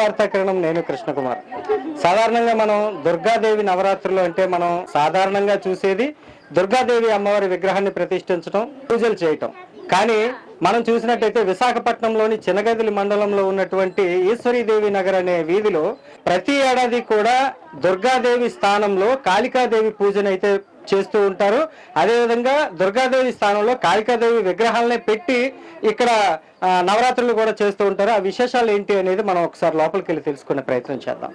వార్తాకిరణం నేను కృష్ణకుమార్. సాధారణంగా మనం దుర్గాదేవి నవరాత్రులు అంటే మనం సాధారణంగా చూసేది దుర్గాదేవి అమ్మవారి విగ్రహాన్ని ప్రతిష్ఠించడం పూజలు చేయటం. కానీ మనం చూసినట్టయితే విశాఖపట్నంలోని చినగదిలి మండలంలో ఉన్నటువంటి ఈశ్వరీదేవి నగర్ అనే వీధిలో ప్రతి ఏడాది కూడా దుర్గాదేవి స్థానంలో కాళికాదేవి పూజనైతే చేస్తూ ఉంటారు. అదేవిధంగా దుర్గాదేవి స్థానంలో కాళికాదేవి విగ్రహాలనే పెట్టి ఇక్కడ నవరాత్రులు కూడా చేస్తూ ఉంటారు. ఆ విశేషాలు ఏంటి అనేది మనం ఒకసారి లోపలికి వెళ్ళి తెలుసుకునే ప్రయత్నం చేద్దాం.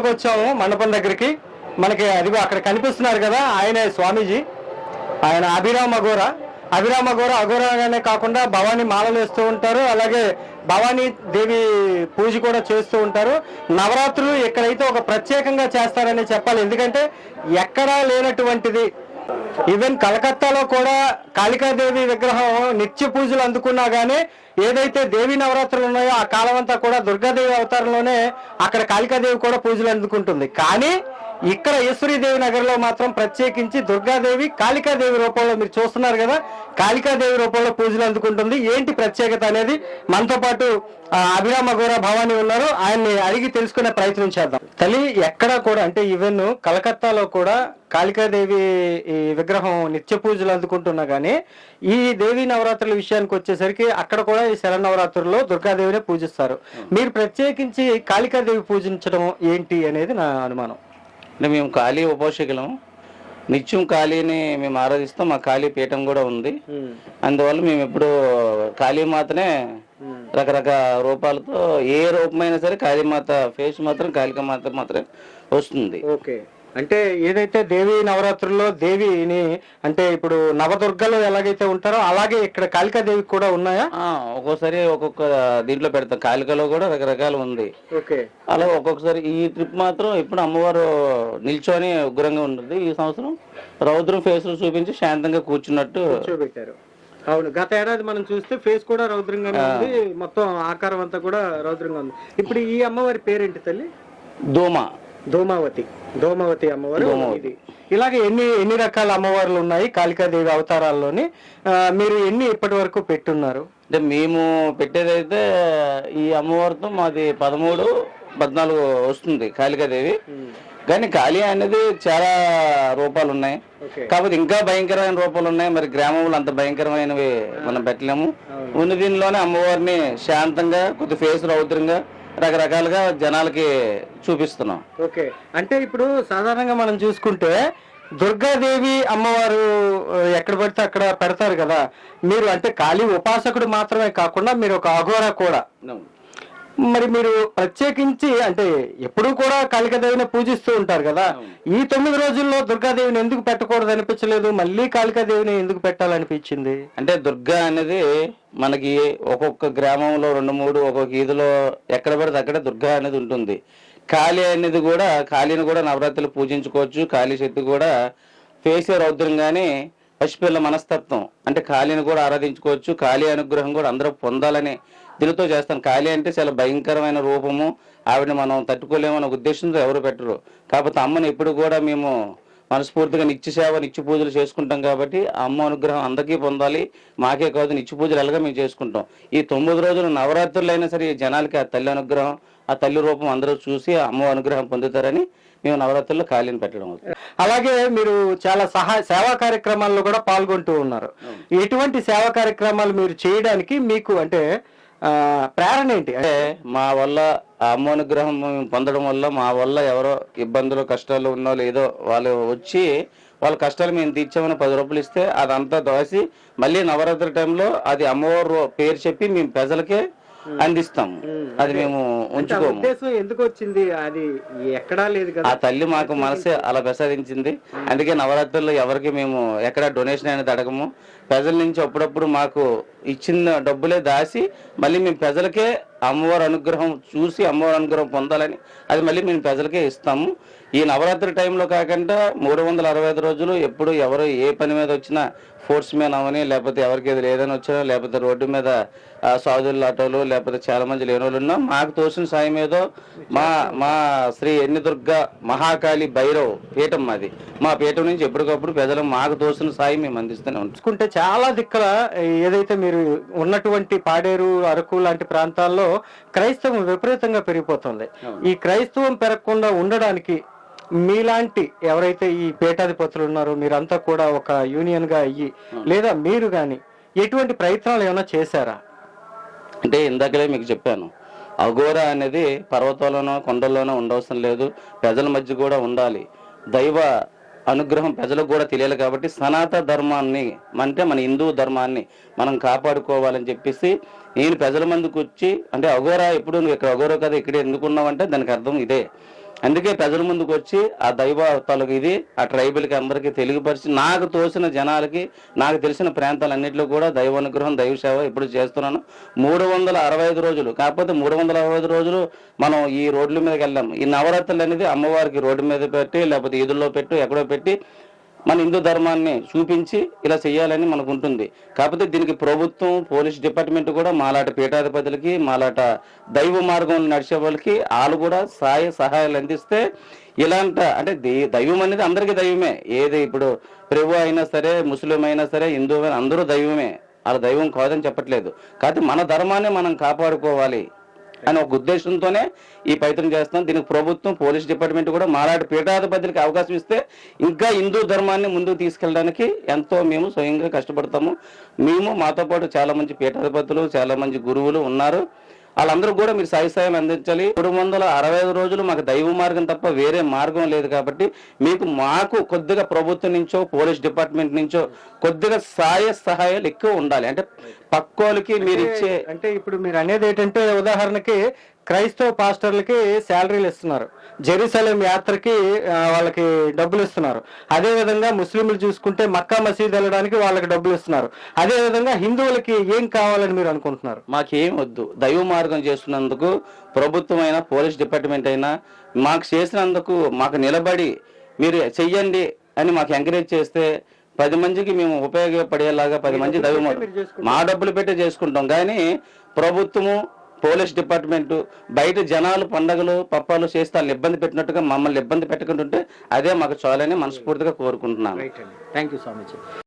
లోపలికి వచ్చాము మండపం దగ్గరికి. మనకి అది అక్కడ కనిపిస్తున్నారు కదా ఆయనే స్వామీజీ. ఆయన అభిరామ్ అఘోర అభిరామ్ అఘోర అఘోరగానే కాకుండా భవానీ మాలలు వేస్తూ ఉంటారు. అలాగే భవానీ దేవి పూజ కూడా చేస్తూ ఉంటారు. నవరాత్రులు ఎక్కడైతే ఒక ప్రత్యేకంగా చేస్తారని చెప్పాలి. ఎందుకంటే ఎక్కడా లేనటువంటిది. ఈవెన్ కలకత్తాలో కూడా కాళికాదేవి విగ్రహం నిత్య పూజలు అందుకున్నా గానీ ఏదైతే దేవి నవరాత్రులు ఉన్నాయో ఆ కాలం అంతా కూడా దుర్గాదేవి అవతారంలోనే అక్కడ కాళికాదేవి కూడా పూజలు అందుకుంటుంది. కానీ ఇక్కడ ఈశ్వరీదేవి నగర్లో మాత్రం ప్రత్యేకించి దుర్గాదేవి కాళికాదేవి రూపంలో మీరు చూస్తున్నారు కదా కాళికాదేవి రూపంలో పూజలు అందుకుంటుంది. ఏంటి ప్రత్యేకత అనేది? మనతో పాటు అభిరామ గౌర భవాని ఉన్నారు. ఆయన్ని అడిగి తెలుసుకునే ప్రయత్నం చేద్దాం. తల్లి ఎక్కడ కూడా అంటే ఈవెన్ కలకత్తాలో కూడా కాళికాదేవి ఈ విగ్రహం నిత్య పూజలు అందుకుంటున్నా గానీ ఈ దేవి నవరాత్రుల విషయానికి వచ్చేసరికి అక్కడ కూడా ఈ శర నవరాత్రుల్లో దుర్గాదేవినే పూజిస్తారు. మీరు ప్రత్యేకించి కాళికాదేవి పూజించడం ఏంటి అనేది నా అనుమానం. అంటే మేము ఖాళీ ఉపోషకులం. నిత్యం ఖాళీని మేము ఆరాధిస్తాం. మా ఖాళీ పీఠం కూడా ఉంది. అందువల్ల మేము ఎప్పుడు కాళీమాతనే రకరకాల రూపాలతో ఏ రూపమైనా సరే కాళీమాత ఫేస్ మాత్రం కాళికామాత మాత్రం వస్తుంది. ఓకే. అంటే ఏదైతే దేవి నవరాత్రుల్లో దేవిని అంటే ఇప్పుడు నవదుర్గలు ఎలాగైతే ఉంటారో అలాగే ఇక్కడ కాళికాదేవి కూడా ఉన్నాయా? ఒక్కోసారి ఒక్కొక్క దీంట్లో పెడతాం. కాళికలో కూడా రకరకాలు ఉంది. ఓకే. అలా ఒక్కొక్కసారి ఈ ట్రిప్ మాత్రం ఇప్పుడు అమ్మవారు నిల్చొని ఉగ్రంగా ఉంటుంది ఈ సంవత్సరం రౌద్రం ఫేస్ చూపించి శాంతంగా కూర్చున్నట్టు కూర్చోబెట్టారు. అవును. గత ఏడాది మనం చూస్తే ఫేస్ కూడా రౌద్రంగానే ఉంది. మొత్తం ఆకారం అంతా కూడా రౌద్రంగా ఉంది. ఇప్పుడు ఈ అమ్మవారి పేరేంటి తల్లి? దోమ. ధూమావతి ధూమావతి అమ్మవారు. ఇది. ఇలాగే ఎన్ని ఎన్ని రకాల అమ్మవార్లు ఉన్నాయి కాళికాదేవి అవతారాల్లోని? మీరు ఎన్ని ఇప్పటి వరకు పెట్టున్నారు? అంటే మేము పెట్టేదైతే ఈ అమ్మవారితో మాది పదమూడు పద్నాలుగు వస్తుంది కాళికాదేవి కానీ కాళీ అనేది చాలా రూపాలు ఉన్నాయి కాకపోతే ఇంకా భయంకరమైన రూపాలు ఉన్నాయి మరి గ్రామంలో అంత భయంకరమైనవి మనం పెట్టలేము. ఉన్న దీనిలోనే అమ్మవారిని శాంతంగా కొద్ది ఫేస్ రౌద్రంగా రకరకాలుగా జనాలకి చూపిస్తున్నాం. ఓకే. అంటే ఇప్పుడు సాధారణంగా మనం చూసుకుంటే దుర్గాదేవి అమ్మవారు ఎక్కడ పడితే అక్కడ పెడతారు కదా. మీరు అంటే ఖాళీ ఉపాసకుడు మాత్రమే కాకుండా మీరు ఒక అఘోర కూడా. మరి మీరు ప్రత్యేకించి అంటే ఎప్పుడూ కూడా కాళికాదేవిని పూజిస్తూ ఉంటారు కదా. ఈ తొమ్మిది రోజుల్లో దుర్గాదేవిని ఎందుకు పెట్టకూడదు అనిపించలేదు? మళ్ళీ కాళికాదేవిని ఎందుకు పెట్టాలనిపించింది? అంటే దుర్గా అనేది మనకి ఒక్కొక్క గ్రామంలో రెండు మూడు ఒక్కొక్క ఈదులో ఎక్కడ పడితే అక్కడ దుర్గా అనేది ఉంటుంది. కాళీ అనేది కూడా కాళీని కూడా నవరాత్రులు పూజించుకోవచ్చు. కాళీ శక్తి కూడా ఫేసే రౌద్రం కానీ పసిపిల్ల మనస్తత్వం. అంటే కాళీని కూడా ఆరాధించుకోవచ్చు. కాళీ అనుగ్రహం కూడా అందరూ పొందాలని దీనితో చేస్తాను. కాళీ అంటే చాలా భయంకరమైన రూపము. ఆవిడని మనం తట్టుకోలేమన్న ఉద్దేశంతో ఎవరు పెట్టరు. కాకపోతే అమ్మని ఎప్పుడు కూడా మేము మనస్ఫూర్తిగా నిత్య సేవ నిత్య పూజలు చేసుకుంటాం కాబట్టి అమ్మ అనుగ్రహం అందరికీ పొందాలి. మాకే కాదు నిత్య పూజలు ఎలాగ మేము చేసుకుంటాం. ఈ తొమ్మిది రోజులు నవరాత్రులు అయినా సరే జనాలకి ఆ తల్లి అనుగ్రహం ఆ తల్లి రూపం అందరూ చూసి అమ్మ అనుగ్రహం పొందుతారని మేము నవరాత్రుల్లో ఖాళీని పెట్టడం అవుతుంది. అలాగే మీరు చాలా సహాయ సేవా కార్యక్రమాల్లో కూడా పాల్గొంటూ ఉన్నారు. ఎటువంటి సేవా కార్యక్రమాలు మీరు చేయడానికి మీకు అంటే ప్రేరణ ఏంటి? అంటే మా వల్ల అమ్మ అనుగ్రహం పొందడం వల్ల మా వల్ల ఎవరో ఇబ్బందులు కష్టాలు ఉన్నోళ్ళు ఏదో వాళ్ళు వచ్చి వాళ్ళ కష్టాలు మేము తీర్చామని పది రూపాయలు ఇస్తే అదంతా దోసి మళ్ళీ నవరాత్రి టైంలో అది అమ్మవారు పేరు చెప్పి మేము ప్రజలకే అందిస్తాము. అది మేము ఉంచుకోము. ఎందుకు వచ్చింది అది ఎక్కడా లేదు ఆ తల్లి మాకు మనసే అలా ప్రసాదించింది అందుకే నవరాత్రుల్లో ఎవరికి మేము ఎక్కడ డొనేషన్ అనేది అడగము. ప్రజల నుంచి అప్పుడప్పుడు మాకు ఇచ్చిన డబ్బులే దాసి మళ్ళీ మేము ప్రజలకే అమ్మవారి అనుగ్రహం చూసి అమ్మవారి అనుగ్రహం పొందాలని అది మళ్ళీ మేము ప్రజలకే ఇస్తాము. ఈ నవరాత్రి టైంలో కాకుండా మూడు వందల అరవై ఐదు రోజులు ఎప్పుడు ఎవరు ఏ పని మీద వచ్చినా ఫోర్స్ మ్యాన్ అవని లేకపోతే ఎవరికి ఏది లేదని వచ్చినా లేకపోతే రోడ్డు మీద ఆ, సాధుల ఆటోలు లేకపోతే చాలా మంది లేని వాళ్ళు ఉన్నా మాకు తోసిన సాయం ఏదో మా మా శ్రీ ఎన్నిదుర్గ మహాకాళి భైరవ్ పీఠం మాది. మా పీఠం నుంచి ఎప్పటికప్పుడు ప్రజలు మాకు తోసిన సాయం మేము అందిస్తూనే ఉంచుకుంటే చాలా దిక్కల ఏదైతే మీరు ఉన్నటువంటి పాడేరు అరకు లాంటి ప్రాంతాల్లో క్రైస్తవం విపరీతంగా పెరిగిపోతుంది. ఈ క్రైస్తవం పెరగకుండా ఉండడానికి మీలాంటి ఎవరైతే ఈ పీఠాధిపతులు ఉన్నారో మీరంతా కూడా ఒక యూనియన్గా అయ్యి లేదా మీరు గాని ఎటువంటి ప్రయత్నాలు ఏమైనా చేశారా? అంటే ఇందాకలే మీకు చెప్పాను. అఘోర అనేది పర్వతాల్లోనో కొండల్లోనో ఉండవసరం లేదు. ప్రజల మధ్య కూడా ఉండాలి. దైవ అనుగ్రహం ప్రజలకు కూడా తెలియాలి కాబట్టి సనాతన ధర్మాన్ని అంటే మన హిందూ ధర్మాన్ని మనం కాపాడుకోవాలని చెప్పేసి నేను ప్రజల ముందుకు వచ్చి అంటే అఘోరా ఎప్పుడు నువ్వు ఇక్కడ అఘోరా కదా ఇక్కడ ఎందుకున్నావంటే దానికి అర్థం ఇదే. అందుకే ప్రజల ముందుకు వచ్చి ఆ దైవ తాలూకు ఇది ఆ ట్రైబల్కి అందరికీ తెలియపరిచి నాకు తోసిన జనాలకి నాకు తెలిసిన ప్రాంతాలన్నింటిలో కూడా దైవ అనుగ్రహం దైవ సేవ ఇప్పుడు చేస్తున్నాను. మూడు వందల అరవై ఐదు రోజులు కాకపోతే మూడు వందల అరవై ఐదు రోజులు మనం ఈ రోడ్ల మీదకి వెళ్ళాం. ఈ నవరాత్రులు అనేది అమ్మవారికి రోడ్డు మీద పెట్టి లేకపోతే ఈదుల్లో పెట్టు ఎక్కడో పెట్టి మన హిందూ ధర్మాన్ని చూపించి ఇలా చేయాలని మనకు ఉంటుంది కాకపోతే దీనికి ప్రభుత్వం పోలీస్ డిపార్ట్మెంట్ కూడా మాలాట పీఠాధిపతులకి మాలాట దైవ మార్గంలో నడిచే వాళ్ళకి వాళ్ళు కూడా సహాయ సహాయాలు అందిస్తే ఇలాంట అంటే దైవం అనేది అందరికీ దైవమే. ఏది ఇప్పుడు ప్రభు అయినా సరే ముస్లిం అయినా సరే హిందూ అయినా అందరూ దైవమే. వాళ్ళ దైవం కాదని చెప్పట్లేదు. కాకపోతే మన ధర్మాన్ని మనం కాపాడుకోవాలి. అని ఒక ఉద్దేశంతోనే ఈ ప్రయత్నం చేస్తాం దీనికి ప్రభుత్వం పోలీస్ డిపార్ట్మెంట్ కూడా మాలాంటి పీఠాధిపతులకి అవకాశం ఇస్తే ఇంకా హిందూ ధర్మాన్ని ముందుకు తీసుకెళ్ళడానికి ఎంతో మేము స్వయంగా కష్టపడతాము. మేము మాతో పాటు చాలా మంది పీఠాధిపతులు చాలా మంది గురువులు ఉన్నారు. వాళ్ళందరూ కూడా మీరు సాయి సాయం అందించాలి. మూడు వందల అరవై ఐదు రోజులు మాకు దైవ మార్గం తప్ప వేరే మార్గం లేదు కాబట్టి మీకు మాకు కొద్దిగా ప్రభుత్వం నుంచో పోలీస్ డిపార్ట్మెంట్ నుంచో కొద్దిగా సాయ సహాయాలు ఎక్కువ ఉండాలి. అంటే పక్కోళ్ళకి మీరు ఇచ్చే అంటే ఇప్పుడు మీరు అనేది ఏంటంటే ఉదాహరణకి క్రైస్తవ పాస్టర్లకి శాలరీలు ఇస్తున్నారు. జెరూసలేం యాత్రకి వాళ్ళకి డబ్బులు ఇస్తున్నారు. అదే విధంగా ముస్లింలు చూసుకుంటే మక్కా మసీద్ వెళ్ళడానికి వాళ్ళకి డబ్బులు ఇస్తున్నారు. అదే విధంగా హిందువులకి ఏం కావాలని మీరు అనుకుంటున్నారు? మాకేం వద్దు. దైవ మార్గం చేస్తున్నందుకు ప్రభుత్వం అయినా పోలీస్ డిపార్ట్మెంట్ అయినా మాకు చేసినందుకు మాకు నిలబడి మీరు చెయ్యండి అని మాకు ఎంకరేజ్ చేస్తే పది మందికి మేము ఉపయోగపడేలాగా పది మంది దైవ. మా డబ్బులు పెట్టి చేసుకుంటాం. కానీ ప్రభుత్వము పోలీస్ డిపార్ట్మెంట్ బయట జనాలు పండగలు పప్పాలు చేస్తే వాళ్ళు ఇబ్బంది పెట్టినట్టుగా మమ్మల్ని ఇబ్బంది పెట్టకుంటుంటే అదే మాకు చాలని మనస్ఫూర్తిగా కోరుకుంటున్నాను. Thank you Swamiji.